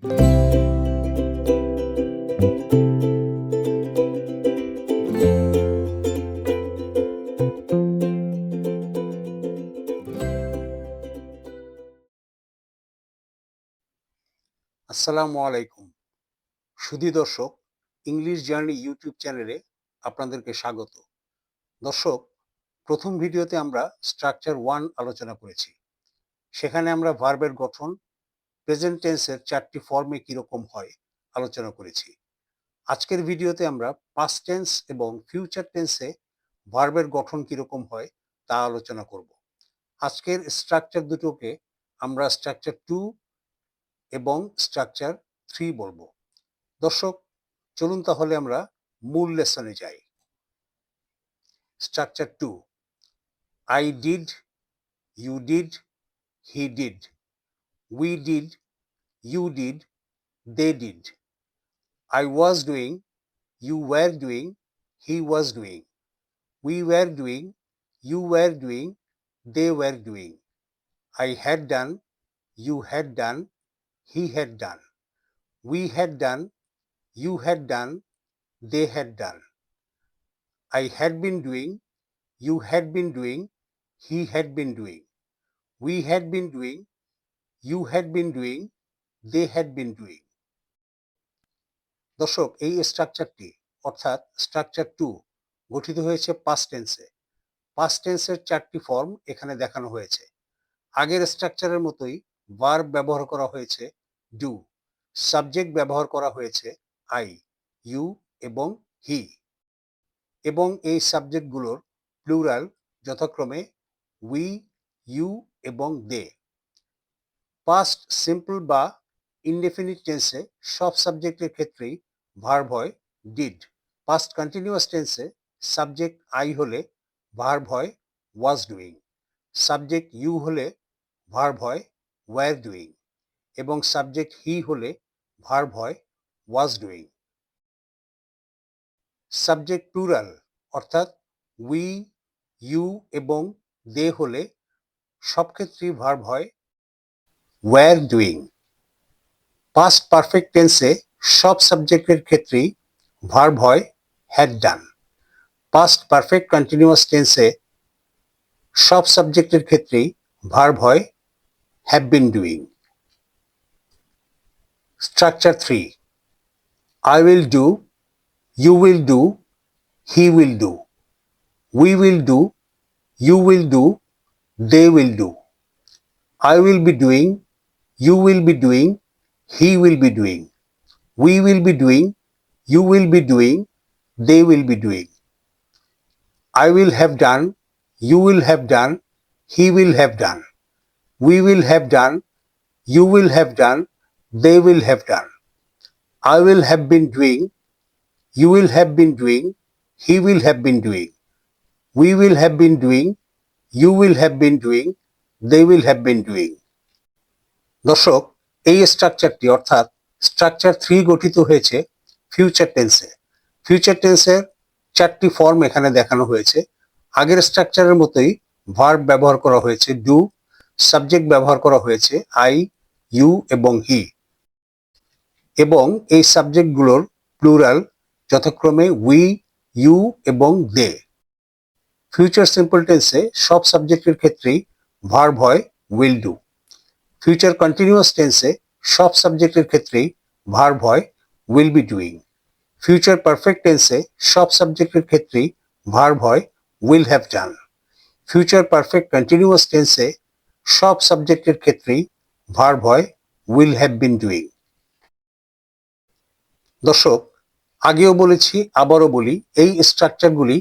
আসসালামু আলাইকুম। সুধী দর্শক, ইংলিশ জার্নি ইউটিউব চ্যানেলে আপনাদেরকে স্বাগত। দর্শক, প্রথম ভিডিওতে আমরা স্ট্রাকচার ওয়ান আলোচনা করেছি। সেখানে আমরা ভার্বের গঠন প্রেজেন্ট টেন্সের চারটি ফর্মে কীরকম হয় আলোচনা করেছি। আজকের ভিডিওতে আমরা পাস্ট টেন্স এবং ফিউচার টেন্সে ভার্বের গঠন কীরকম হয় তা আলোচনা করব। আজকের স্ট্রাকচার দুটোকে আমরা স্ট্রাকচার টু এবং স্ট্রাকচার থ্রি বলব। দর্শক, চলুন তাহলে আমরা মূল লেসনে যাই। Structure two I did you did he did we did, you did, they did. I was doing, you were doing, he was doing. We were doing, you were doing, they were doing. I had done, you had done, he had done. We had done, you had done, they had done. I had been doing, you had been doing, he had been doing. We had been doing, you had been doing they had been doing দর্শক, এই স্ট্রাকচারটি অর্থাৎ structure two গঠিত হয়েছে past টেন্সে past টেন্সের চারটি form এখানে দেখানো হয়েছে। আগের স্ট্রাকচারের মতোই ভার্ব ব্যবহার করা হয়েছে ডু সাবজেক্ট ব্যবহার করা হয়েছে আই ইউ এবং হি এবং এই সাবজেক্টগুলোর প্লুরাল যথাক্রমে উই ইউ এবং দে পাস্ট সিম্পল বা ইনডেফিনিট টেন্সে সব সাবজেক্টের ক্ষেত্রেই ভার্ব হয় ডিড পাস্ট কন্টিনিউয়াস টেন্সে সাবজেক্ট আই হলে ভার্ব হয় ওয়াজ ডুইং সাবজেক্ট ইউ হলে ভার্ব হয় ওয়ার ডুইং এবং সাবজেক্ট হি হলে ভার্ব হয় ওয়াজ ডুইং সাবজেক্ট প্লুরাল অর্থাৎ উই ইউ এবং দে হলে সব ক্ষেত্রেই ভার্ব হয় ওয়্যার ডুইং পাস্ট পারফেক্ট টেন্সে সব সাবজেক্টের ক্ষেত্রেই ভার্ব হয় had done past perfect continuous টেন্সে সব সাবজেক্টের ক্ষেত্রেই ভার্ব হয় have been doing Structure 3 I will do, you will do, he will do, we will do, you will do, they will do. I will be doing, you will be doing, he will be doing, we will be doing, you will be doing, they will be doing. I will have done, you will have done, he will have done, we will have done, you will have done, they will have done. I will have been doing, you will have been doing, he will have been doing, we will have been doing, you will have been doing, they will have been doing. দর্শক, এই স্ট্রাকচারটি অর্থাৎ structure three গঠিত হয়েছে future টেন্সে future টেন্সের চারটি form এখানে দেখানো হয়েছে। আগের স্ট্রাকচারের মতোই ভার্ব ব্যবহার করা হয়েছে ডু সাবজেক্ট ব্যবহার করা হয়েছে আই ইউ এবং হি এবং এই সাবজেক্টগুলোর প্লুরাল যথাক্রমে উই ইউ এবং দে ফিউচার সিম্পল টেন্সে সব সাবজেক্টের ক্ষেত্রেই ভার্ব হয় উইল ডু ফিউচার কন্টিনিউয়াস টেন্সে সব সাবজেক্টের ক্ষেত্রেই ভার্ব হয় will be doing future perfect টেন্সে সব সাবজেক্টের ক্ষেত্রেই ভার্ব হয় will have done future perfect continuous টেন্সে সব সাবজেক্টের ক্ষেত্রেই ভার্ব হয় উইল হ্যাভ বিন ডুইং দর্শক, আগেও বলেছি, আবারও বলি, এই স্ট্রাকচারগুলি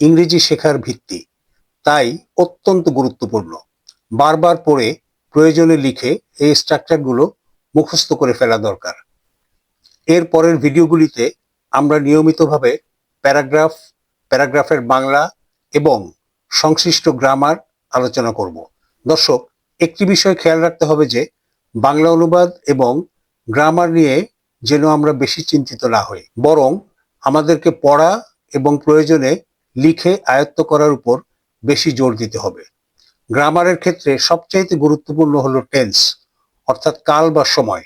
ইংরেজি শেখার ভিত্তি। তাই অত্যন্ত গুরুত্বপূর্ণ। বারবার পড়ে প্রয়োজনে লিখে এই স্ট্রাকচারগুলো মুখস্থ করে ফেলা দরকার। এর পরের ভিডিওগুলিতে আমরা নিয়মিতভাবে প্যারাগ্রাফ, প্যারাগ্রাফের বাংলা এবং সংশ্লিষ্ট গ্রামার আলোচনা করব। দর্শক, একটি বিষয় খেয়াল রাখতে হবে যে, বাংলা অনুবাদ এবং গ্রামার নিয়ে যেন আমরা বেশি চিন্তিত না হই, বরং আমাদেরকে পড়া এবং প্রয়োজনে লিখে আয়ত্ত করার উপর বেশি জোর দিতে হবে। গ্রামারের ক্ষেত্রে সবচাইতে গুরুত্বপূর্ণ হলো টেন্স অর্থাৎ কাল বা সময়।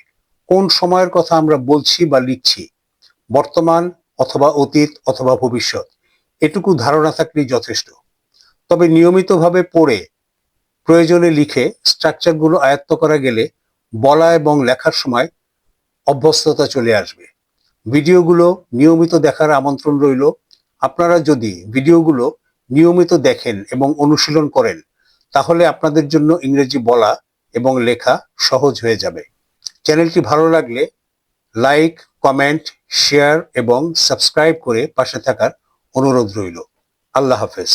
কোন সময়ের কথা আমরা বলছি বা লিখছি? বর্তমান অথবা অতীত অথবা ভবিষ্যৎ। এটুকু ধারণা থাকলেই যথেষ্ট। তবে নিয়মিতভাবে পড়ে, প্রয়োজনে লিখে স্ট্রাকচারগুলো আয়ত্ত করা গেলে বলা এবং লেখার সময় অভ্যস্ততা চলে আসবে। ভিডিওগুলো নিয়মিত দেখার আমন্ত্রণ রইল। আপনারা যদি ভিডিওগুলো নিয়মিত দেখেন এবং অনুশীলন করেন তাহলে আপনাদের জন্য ইংরেজি বলা এবং লেখা সহজ হয়ে যাবে। চ্যানেলটি ভালো লাগলে লাইক, কমেন্ট, শেয়ার এবং সাবস্ক্রাইব করে পাশে থাকার অনুরোধ রইল। আল্লাহ হাফেজ।